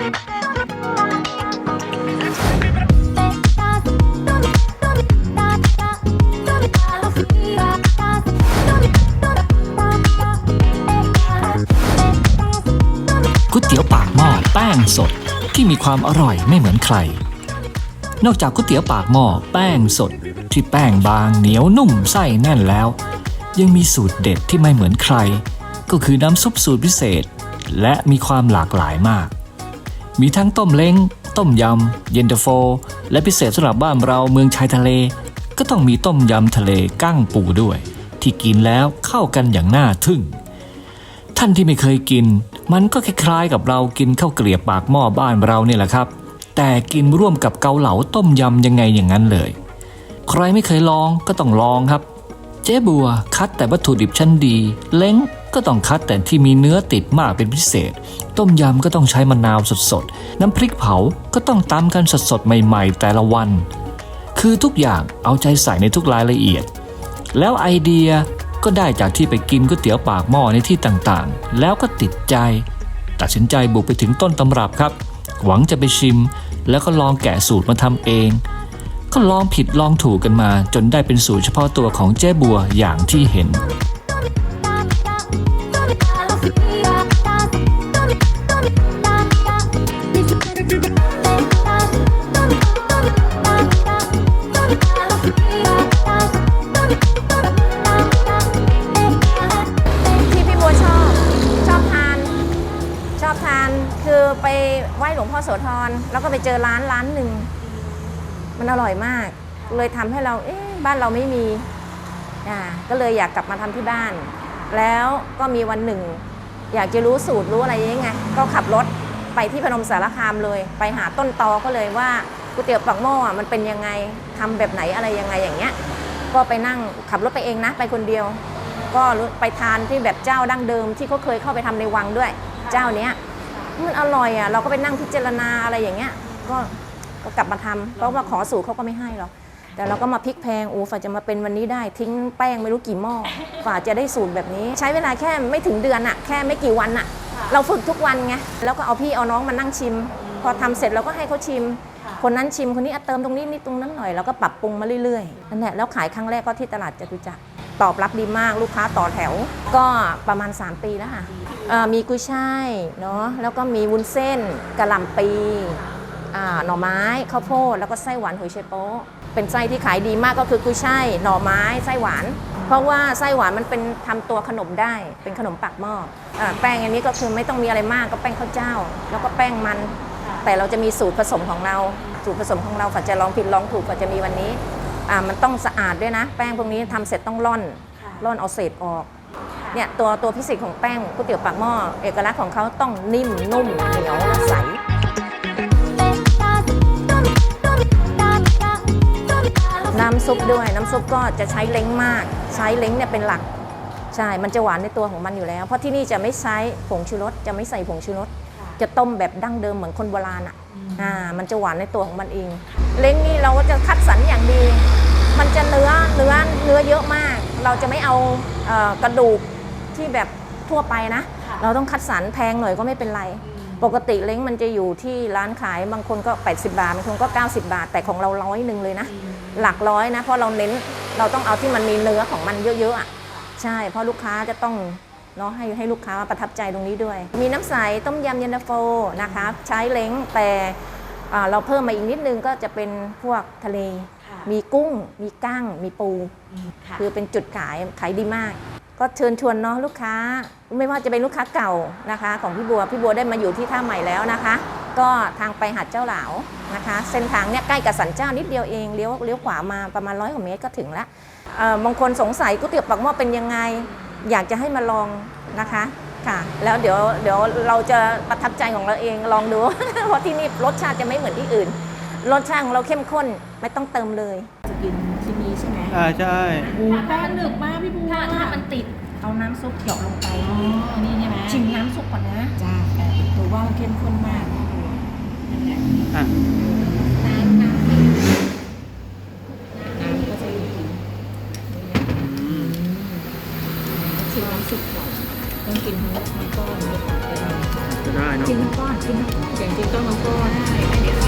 ก๋วยเตี๋ยวปากหม้อแป้งสดที่มีความอร่อยไม่เหมือนใคร นอกจากก๋วยเตี๋ยวปากหม้อแป้งสดที่แป้งบางเหนียวนุ่มไส้แน่นแล้ว ยังมีสูตรเด็ดที่ไม่เหมือนใคร ก็คือน้ำซุปสูตรพิเศษ และมีความหลากหลายมาก มีทั้งต้มเล้ง ต้มยำ เย็นตาโฟ และพิเศษสำหรับบ้านเราเมืองชายทะเล ก็ต้องมีต้มยำทะเลกั้งปูด้วย ที่กินแล้วเข้ากันอย่างน่าทึ่ง ท่านที่ไม่เคยกิน มันก็คล้ายๆกับเรากินข้าวเกลียบปากหม้อบ้านเราเนี่ยแหละครับ แต่กินร่วมกับเกาเหลาต้มยำยังไงอย่างนั้นเลย ใครไม่เคยลองก็ต้องลองครับ เจ๊บัวคัดแต่วัตถุดิบชั้นดี เล้ง ก็ต้องคัดแต่ที่มีเนื้อติดมากเป็นพิเศษ ต้มยำก็ต้องใช้มะนาวสดๆ น้ำพริกเผาก็ต้องตำกันสดๆ ใหม่ๆ แต่ละวัน คือทุกอย่างเอาใจใส่ในทุกรายละเอียด แล้วไอเดียก็ได้จากที่ไปกินก๋วยเตี๋ยวปากหม้อในที่ต่างๆ แล้วก็ติดใจ ตัดสินใจบุกไปถึงต้นตำรับครับ หวังจะไปชิม แล้วก็ลองแกะสูตรมาทำเอง ก็ลองผิดลองถูกกันมาจนได้เป็นสูตรเฉพาะตัวของเจ๊บัวอย่างที่เห็น ทานคือไปไหว้หลวงพ่อโสธรแล้วก็ไปเจอร้านร้านหนึ่งมันอร่อยมาก เลยทำให้เราเอ๊ะบ้านเราไม่มีอ่าก็เลยอยากกลับมาทำที่บ้าน แล้วก็มีวันหนึ่ง อยากจะรู้สูตรรู้อะไรยังไงก็ขับรถไปที่พนมสารคามเลย ไปหาต้นตอก็เลยว่าก๋วยเตี๋ยวปักหม้อมันเป็นยังไงทำแบบไหนอะไรยังไงอย่างเงี้ย ก็ไปนั่งขับรถไปเองนะ ไปคนเดียว ก็ไปทานที่แบบเจ้าดั้งเดิมที่เขาเคยเข้าไปทำในวังด้วย เจ้าเนี้ย มันอร่อยอะเราก็ไปนั่งพิจารณาอะไรอย่างเงี้ยก็ก็กลับมาทำเพราะว่าขอสูตรเขาก็ไม่ให้หรอกแต่เราก็มาพลิกแพงโอ้ฝ่าจะมาเป็นวันนี้ได้ ทิ้งแป้งไม่รู้กี่หม้อฝ่าจะได้สูตรแบบนี้ ใช้เวลาแค่ไม่ถึงเดือนอะแค่ไม่กี่วันอะเราฝึกทุกวันไงแล้วก็เอาพี่เอาน้องมานั่งชิม พอทำเสร็จเราก็ให้เขาชิม คนนั้นชิมคนนี้อะเติมตรงนี้นิดตรงนั้นหน่อยแล้วก็ปรับปรุงมาเรื่อยๆนั่นแหละแล้วขายครั้งแรกก็ที่ตลาดจตุจักร ตอบรับดีมากลูกค้าต่อแถว ก็ประมาณ 3 ปีแล้วค่ะมีกุ้ยช่ายเนาะแล้วก็มีวุ้นเส้นกระหล่ำปีหน่อไม้ข้าวโพดแล้วก็ไส้หวานหัวไชโป๊เป็นไส้ที่ขายดีมากก็คือกุ้ยช่ายหน่อไม้ไส้หวาน เพราะว่าไส้หวานมันเป็นทำตัวขนมได้เป็นขนมปากหม้ออแป้งอันนี้ก็คือไม่ต้องมีอะไรมากก็แป้งข้าวเจ้า แล้วก็แป้งมัน แต่เราจะมีสูตรผสมของเรา สูตรผสมของเราฝันจะลองผิดลองถูกกว่าจะมีวันนี้ อ่ามันต้องสะอาดด้วยนะ แป้งพวกนี้ทำเสร็จต้องร่อนร่อนเอาเศษออกเนี่ยตัวตัวพิเศษของแป้งก๋วยเตี๋ยวปากหม้อเอกลักษณ์ของเขาต้องนิ่มนุ่มเหนียวและใสน้ำซุปด้วยน้ำซุปก็จะใช้เล้งมาก ใช้เล้งเนี่ยเป็นหลักใช่ มันจะหวานในตัวของมันอยู่แล้ว เพราะที่นี่จะไม่ใช้ผงชูรส จะไม่ใส่ผงชูรส จะต้มแบบดั้งเดิมเหมือนคนโบราณอะ อ่า มันจะหวานในตัวของมันเอง เล้งนี่เราก็จะคัดสรรอย่างดี มันจะเนื้อเนื้อเนื้อเยอะมาก เราจะไม่เอาเอ่อกระดูกที่แบบทั่วไปนะเราต้องคัดสรรแพงหน่อยก็ไม่เป็นไร ปกติเล้งมันจะอยู่ที่ร้านขายบางคนก็ 80 บาทบางคนก็ 90 บาท แต่ของเราร้อยหนึ่งเลยนะ หลักร้อยนะ เพราะเราเน้นเราต้องเอาที่มันมีเนื้อของมันเยอะๆอะใช่เพราะลูกค้าจะต้องเนาะให้ให้ลูกค้าประทับใจตรงนี้ด้วย มีน้ำใสต้มยำเย็นตาโฟนะคะ ใช้เล้งแต่อ่า เราเพิ่มมาอีกนิดนึงก็จะเป็นพวกทะเล มีกุ้ง มีกั้ง มีปู คือเป็นจุดขายขายดีมาก ก็เชิญชวนเนาะลูกค้า ไม่ว่าจะเป็นลูกค้าเก่านะคะ ของพี่บัว พี่บัวได้มาอยู่ที่ท่าใหม่แล้วนะคะ ก็ทางไปหาดเจ้าหลาวนะคะ เส้นทางเนี้ยใกล้กับสันเจ้านิดเดียวเอง เลี้ยวเลี้ยวขวามาประมาณร้อยกว่าเมตรก็ถึงแล้วเอ่อบางคนสงสัยก๋วยเตี๋ยวปักหม้อเป็นยังไง อยากจะให้มาลองนะคะ ค่ะ แล้วเดี๋ยวเดี๋ยวเราจะประทับใจของเราเองลองดู เพราะที่นี่รสชาติจะไม่เหมือนที่อื่น รสชาติของเราเข้มข้นไม่ต้องเติมเลย จะกินที่นี่ใช่ไหมอ่าใช่โอ้แป้งหนึบมากพี่บัวถ้าถ้ามันติดเอาน้ำซุปเหยาะลงไปอ๋อนี่ใช่ไหมชิมน้ำซุปก่อนนะจ้าแต่ถือว่าเข้มข้นมากนั่นแหละอะ เลยค่ะจะได้เนาะกินทั้งก้อนกินทั้งก้อนอย่างจริงต้องทั้งก้อนใช่